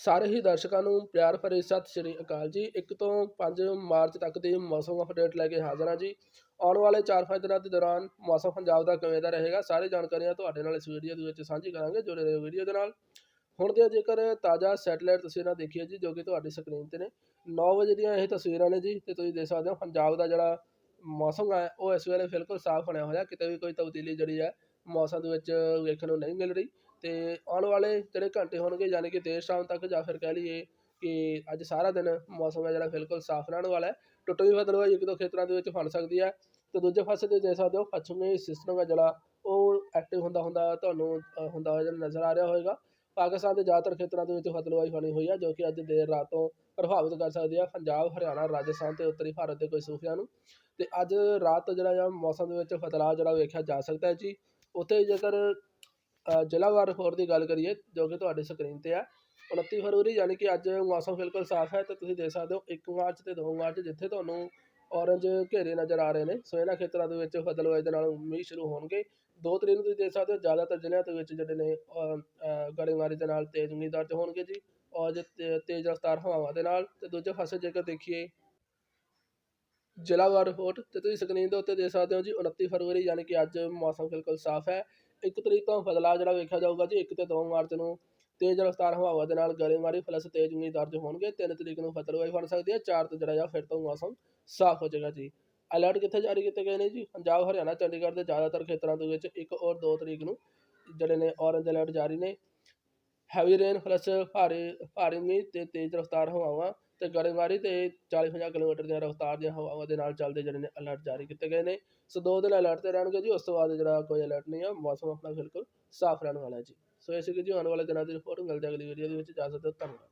ਸਾਰੇ ਹੀ ਦਰਸ਼ਕਾਂ ਨੂੰ ਪਿਆਰ ਭਰੀ ਸਤਿ ਸ਼੍ਰੀ ਅਕਾਲ ਜੀ। 1 ਤੋਂ 5 ਮਾਰਚ ਤੱਕ ਦੀ ਮੌਸਮ ਅਪਡੇਟ ਲੈ ਕੇ ਹਾਜ਼ਰ ਹਾਂ ਜੀ। ਆਉਣ ਵਾਲੇ 4-5 ਦਿਨਾਂ ਦੇ ਦੌਰਾਨ ਮੌਸਮ ਪੰਜਾਬ ਦਾ ਕਿਵੇਂ ਦਾ ਰਹੇਗਾ, ਸਾਰੀ ਜਾਣਕਾਰੀਆਂ ਤੁਹਾਡੇ ਨਾਲ ਇਸ ਵੀਡੀਓ ਦੇ ਵਿੱਚ ਸਾਂਝੀ ਕਰਾਂਗੇ, ਜੁੜੇ ਰਹੋ ਵੀਡੀਓ ਦੇ ਨਾਲ। ਹੁਣ ਦੀਆਂ ਜੇਕਰ ਤਾਜ਼ਾ ਸੈਟੇਲਾਈਟ ਤਸਵੀਰਾਂ ਦੇਖੀਏ ਜੀ, ਜੋ ਕਿ ਤੁਹਾਡੀ ਸਕਰੀਨ ਤੇ ਨੇ। 9 ਵਜੇ ਦੀਆਂ ਇਹ ਤਸਵੀਰਾਂ ਨੇ ਜੀ, ਤੇ ਤੁਸੀਂ ਦੇਖ ਸਕਦੇ ਹੋ ਪੰਜਾਬ ਦਾ ਜਿਹੜਾ ਮੌਸਮ ਹੈ, ਉਹ ਇਸ ਵੇਲੇ ਬਿਲਕੁਲ ਸਾਫ਼ ਬਣਿਆ ਹੋਇਆ। ਕਿਤੇ ਵੀ ਕੋਈ ਤਬਦੀਲੀ ਜਿਹੜੀ ਹੈ ਮੌਸਮ ਦੇ ਵਿੱਚ ਵੇਖਣ ਨੂੰ ਨਹੀਂ ਮਿਲ ਰਹੀ। ਅਤੇ ਆਉਣ ਵਾਲੇ ਜਿਹੜੇ ਘੰਟੇ ਹੋਣਗੇ ਯਾਨੀ ਕਿ ਦੇਰ ਸ਼ਾਮ ਤੱਕ ਜਾਂ ਫਿਰ ਕਹਿ ਲਈਏ ਕਿ ਅੱਜ ਸਾਰਾ ਦਿਨ ਮੌਸਮ ਹੈ ਜਿਹੜਾ ਬਿਲਕੁਲ ਸਾਫ਼ ਰਹਿਣ ਵਾਲਾ ਹੈ। ਟੁੱਟਵੀਂ ਬਦਲਵਾਈ ਇੱਕ ਦੋ ਖੇਤਰਾਂ ਦੇ ਵਿੱਚ ਬਣ ਸਕਦੀ ਹੈ ਅਤੇ ਦੂਜੇ ਪਾਸੇ ਤੇ ਦੇਖ ਸਕਦੇ ਹੋ, ਪੱਛਮੀ ਸਿਸਟਮ ਹੈ ਜਿਹੜਾ ਉਹ ਐਕਟਿਵ ਹੁੰਦਾ ਹੁੰਦਾ ਤੁਹਾਨੂੰ ਹੁੰਦਾ ਹੋਇਆ ਜਿਹੜਾ ਨਜ਼ਰ ਆ ਰਿਹਾ ਹੋਵੇਗਾ। ਪਾਕਿਸਤਾਨ ਦੇ ਜ਼ਿਆਦਾਤਰ ਖੇਤਰਾਂ ਦੇ ਵਿੱਚ ਬਦਲਵਾਈ ਬਣੀ ਹੋਈ ਹੈ, ਜੋ ਕਿ ਅੱਜ ਦੇਰ ਰਾਤ ਤੋਂ ਪ੍ਰਭਾਵਿਤ ਕਰ ਸਕਦੀ ਹੈ। ਪੰਜਾਬ, ਹਰਿਆਣਾ, ਰਾਜਸਥਾਨ ਤੇ ਉੱਤਰੀ ਭਾਰਤ ਦੇ ਕੁਝ ਸੂਬਿਆਂ ਨੂੰ। ਅਤੇ ਅੱਜ ਰਾਤ ਜਿਹੜਾ ਆ ਮੌਸਮ ਦੇ ਵਿੱਚ ਬਦਲਾਅ ਜਿਹੜਾ ਵੇਖਿਆ ਜਾ ਸਕਦਾ ਹੈ ਜੀ, ਉੱਥੇ ਜੇਕਰ ਜ਼ਿਲ੍ਹਾਵਾਰ ਰਿਪੋਰਟ ਦੀ ਗੱਲ ਕਰੀਏ ਜੋ ਕਿ ਤੁਹਾਡੀ ਸਕਰੀਨ ਤੇ ਹੈ 29 ਫਰਵਰੀ ਯਾਨੀ ਕਿ ਅੱਜ ਮੌਸਮ ਬਿਲਕੁਲ ਸਾਫ਼ ਹੈ ਤੇ ਤੁਸੀਂ ਦੇਖ ਸਕਦੇ ਹੋ 1 ਮਾਰਚ ਤੇ 2 ਮਾਰਚ ਜਿੱਥੇ ਤੁਹਾਨੂੰ ਔਰੰਜ ਘੇਰੇ ਨਜ਼ਰ ਆ ਰਹੇ ਨੇ ਸੋ ਇਹਨਾਂ ਖੇਤਰਾਂ ਦੇ ਵਿੱਚ ਬਦਲਵਾਈ ਦੇ ਨਾਲ ਮੀਂਹ ਸ਼ੁਰੂ ਹੋਣਗੇ। ਦੋ ਤਰੀਕ ਨੂੰ ਤੁਸੀਂ ਦੇਖ ਸਕਦੇ ਹੋ ਜ਼ਿਆਦਾਤਰ ਜ਼ਿਲ੍ਹਿਆਂ ਦੇ ਵਿੱਚ ਜਿਹੜੇ ਨੇ ਅ, ਗੜੇਮਾਰੀ ਦੇ ਨਾਲ ਤੇਜ਼ ਮੀਂਹ ਦਰਜ ਹੋਣਗੇ ਜੀ ਔਰ ਜੇ ਤੇਜ਼ ਰਫ਼ਤਾਰ ਹਵਾਵਾਂ ਦੇ ਨਾਲ ਤੇ ਦੂਜੇ ਪਾਸੇ ਜੇਕਰ ਦੇਖੀਏ ਜ਼ਿਲ੍ਹਾਵਾਰ ਰਿਪੋਰਟ ਤੇ ਤੁਸੀਂ ਸਕਰੀਨ ਦੇ ਉੱਤੇ ਦੇਖ ਸਕਦੇ ਹੋ ਜੀ 29 ਫਰਵਰੀ ਯਾਨੀ ਕਿ ਅੱਜ ਮੌਸਮ ਬਿਲਕੁਲ ਸਾਫ਼ ਹੈ ਇੱਕ ਤਰੀਕ ਤੋਂ ਬਦਲਾਅ ਜਿਹੜਾ ਵੇਖਿਆ ਜਾਊਗਾ ਜੀ 1 ਤੇ 2 ਮਾਰਚ ਨੂੰ ਤੇਜ਼ ਰਫ਼ਤਾਰ ਹਵਾਵਾਂ ਦੇ ਨਾਲ ਗੜੇਮਾਰੀ ਪਲੱਸ ਤੇਜ਼ ਮੀਂਹ ਦਰਜ ਹੋਣਗੇ 3 ਤਰੀਕ ਨੂੰ ਫਤਲਵਾਈ ਬਣ ਸਕਦੀ ਹੈ 4 ਤੋਂ ਜਿਹੜਾ ਆ ਫਿਰ ਤੋਂ ਮੌਸਮ ਸਾਫ਼ ਹੋ ਜਾਏਗਾ ਜੀ। ਅਲਰਟ ਕਿੱਥੇ ਜਾਰੀ ਕੀਤੇ ਗਏ ਨੇ ਜੀ? ਪੰਜਾਬ, ਹਰਿਆਣਾ, ਚੰਡੀਗੜ੍ਹ ਦੇ ਜ਼ਿਆਦਾਤਰ ਖੇਤਰਾਂ ਦੇ ਵਿੱਚ 1 ਔਰ 2 ਤਰੀਕ ਨੂੰ ਜਿਹੜੇ ਨੇ ਔਰੰਜ ਅਲਰਟ ਜਾਰੀ ਨੇ। ਹੈਵੀ ਰੇਨ ਪਲੱਸ ਭਾਰੀ ਭਾਰੀ ਮੀਂਹ ਤੇ ਤੇਜ਼ ਰਫ਼ਤਾਰ ਹਵਾਵਾਂ ਤੇ ਗੜੇਮਾਰੀ ਤੇ 40-50 ਕਿਲੋਮੀਟਰ ਦੀਆਂ ਰਫ਼ਤਾਰ ਦੀਆਂ ਹਵਾਵਾਂ ਦੇ ਨਾਲ ਚੱਲਦੇ ਜਿਹੜੇ ਨੇ ਅਲਰਟ ਜਾਰੀ ਕੀਤੇ ਗਏ ਨੇ। ਸੋ ਦੋ ਦਿਨ ਅਲਰਟ ਤੇ ਰਹਿਣਗੇ ਜੀ, ਉਸ ਤੋਂ ਬਾਅਦ ਜਿਹੜਾ ਕੋਈ ਅਲਰਟ ਨਹੀਂ ਆ, ਮੌਸਮ ਆਪਣਾ ਬਿਲਕੁਲ ਸਾਫ਼ ਰਹਿਣ ਵਾਲਾ ਜੀ। ਸੋ ਇਸੇ ਸੀ ਜੀ ਆਉਣ ਵਾਲੇ ਦਿਨਾਂ ਦੀ ਰਿਪੋਰਟ ਮਿਲਦੇ ਹਾਂ ਅਗਲੀ ਵੀਡੀਓ ਦੇ ਵਿੱਚ, ਇਜਾਜ਼ਤ ਦਿਓ ਧੰਨਵਾਦ।